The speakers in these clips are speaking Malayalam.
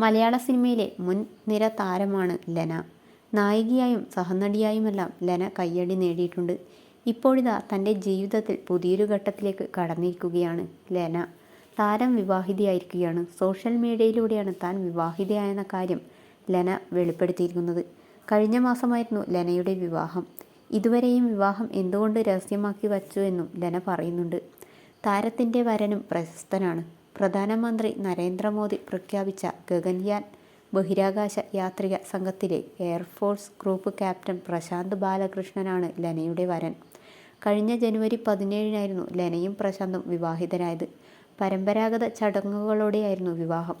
മലയാള സിനിമയിലെ മുൻ നിര താരമാണ് ലെന. നായികയായും സഹനടിയായുമെല്ലാം ലെന കയ്യടി നേടിയിട്ടുണ്ട്. ഇപ്പോഴിതാ തന്റെ ജീവിതത്തിൽ പുതിയൊരു ഘട്ടത്തിലേക്ക് കടന്നിരിക്കുകയാണ് ലെന. താരം വിവാഹിതയായിരിക്കുകയാണ്. സോഷ്യൽ മീഡിയയിലൂടെയാണ് താൻ വിവാഹിതയായെന്ന കാര്യം ലെന വെളിപ്പെടുത്തിയിരിക്കുന്നത്. കഴിഞ്ഞ മാസമായിരുന്നു ലെനയുടെ വിവാഹം. ഇതുവരെയും വിവാഹം എന്തുകൊണ്ട് രഹസ്യമാക്കി വച്ചു എന്നും ലെന പറയുന്നുണ്ട്. താരത്തിന്റെ വരനും പ്രശസ്തനാണ്. പ്രധാനമന്ത്രി നരേന്ദ്രമോദി പ്രഖ്യാപിച്ച ഗഗൻയാൻ ബഹിരാകാശ യാത്രിക സംഘത്തിലെ air force group captain Prashanth ബാലകൃഷ്ണനാണ് ലനയുടെ വരൻ. കഴിഞ്ഞ ജനുവരി പതിനേഴിനായിരുന്നു ലനയും പ്രശാന്തും വിവാഹിതരായത്. പരമ്പരാഗത ചടങ്ങുകളോടെയായിരുന്നു വിവാഹം.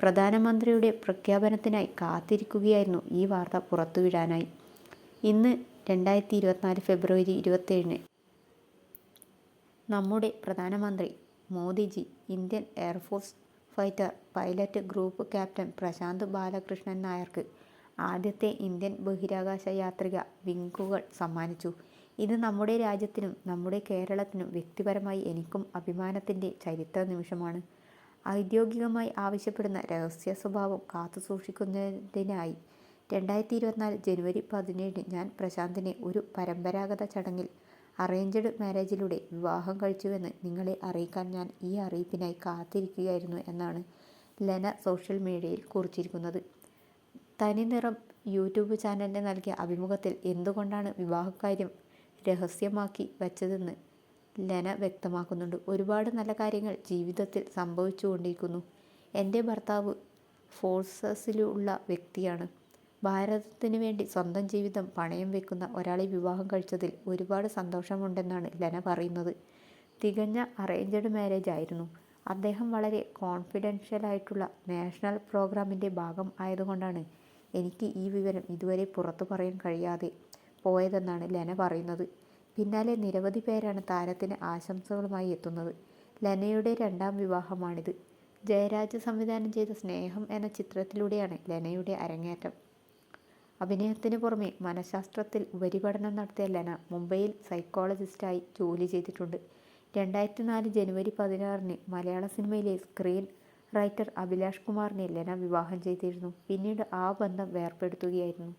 പ്രധാനമന്ത്രിയുടെ പ്രഖ്യാപനത്തിനായി കാത്തിരിക്കുകയായിരുന്നു ഈ വാർത്ത പുറത്തുവിടാനായി. ഇന്ന് രണ്ടായിരത്തി ഇരുപത്തിനാല് ഫെബ്രുവരി ഇരുപത്തേഴിന് നമ്മുടെ പ്രധാനമന്ത്രി Modiji Indian air force fighter pilot group captain Prashanth Balakrishnan നായർക്ക് ആദ്യത്തെ ഇന്ത്യൻ ബഹിരാകാശ യാത്രിക വിങ്കുകൾ സമ്മാനിച്ചു. ഇത് നമ്മുടെ രാജ്യത്തിനും നമ്മുടെ കേരളത്തിനും വ്യക്തിപരമായി എനിക്കും അഭിമാനത്തിന്റെ ചരിത്ര നിമിഷമാണ്. ഔദ്യോഗികമായി ആവശ്യപ്പെടുന്ന രഹസ്യ സ്വഭാവം കാത്തുസൂക്ഷിക്കുന്നതിനായി രണ്ടായിരത്തി ഇരുപത്തിനാല് ജനുവരി പതിനേഴിന് ഞാൻ പ്രശാന്തിനെ ഒരു പരമ്പരാഗത ചടങ്ങിൽ അറേഞ്ച്ഡ് മാരേജിലൂടെ വിവാഹം കഴിച്ചുവെന്ന് നിങ്ങളെ അറിയിക്കാൻ ഞാൻ ഈ അറിയിപ്പിനായി കാത്തിരിക്കുകയായിരുന്നു എന്നാണ് ലെന സോഷ്യൽ മീഡിയയിൽ കുറിച്ചിരിക്കുന്നത്. തനിനിറം യൂട്യൂബ് ചാനലിന് നൽകിയ അഭിമുഖത്തിൽ എന്തുകൊണ്ടാണ് വിവാഹകാര്യം രഹസ്യമാക്കി വച്ചതെന്ന് ലെന വ്യക്തമാക്കുന്നുണ്ട്. ഒരുപാട് നല്ല കാര്യങ്ങൾ ജീവിതത്തിൽ സംഭവിച്ചുകൊണ്ടിരിക്കുന്നു. എന്റെ ഭർത്താവ് ഫോഴ്സസിലുള്ള വ്യക്തിയാണ്. ഭാരതത്തിന് വേണ്ടി സ്വന്തം ജീവിതം പണയം വെക്കുന്ന ഒരാളെ വിവാഹം കഴിച്ചതിൽ ഒരുപാട് സന്തോഷമുണ്ടെന്നാണ് ലന പറയുന്നത്. തികഞ്ഞ അറേഞ്ച്ഡ് മാരേജ് ആയിരുന്നു. അദ്ദേഹം വളരെ കോൺഫിഡൻഷ്യൽ ആയിട്ടുള്ള നാഷണൽ പ്രോഗ്രാമിന്റെ ഭാഗം ആയതുകൊണ്ടാണ് എനിക്ക് ഈ വിവരം ഇതുവരെ പുറത്തു പറയാൻ കഴിയാതെ പോയതെന്നാണ് ലന പറയുന്നത്. പിന്നാലെ നിരവധി പേരാണ് താരത്തിന് ആശംസകളുമായി എത്തുന്നത്. ലനയുടെ രണ്ടാം വിവാഹമാണിത്. ജയരാജ് സംവിധാനം ചെയ്ത സ്നേഹം എന്ന ചിത്രത്തിലൂടെയാണ് ലനയുടെ അരങ്ങേറ്റം. അഭിനയത്തിന് പുറമെ മനഃശാസ്ത്രത്തിൽ ഉപരിപഠനം നടത്തിയ ലെന മുംബൈയിൽ സൈക്കോളജിസ്റ്റായി ജോലി ചെയ്തിട്ടുണ്ട്. രണ്ടായിരത്തി നാല് ജനുവരി പതിനാറിന് മലയാള സിനിമയിലെ സ്ക്രീൻ റൈറ്റർ അഭിലാഷ് കുമാറിനെ ലെന വിവാഹം ചെയ്തിരുന്നു. പിന്നീട് ആ ബന്ധം വേർപെടുത്തുകയായിരുന്നു.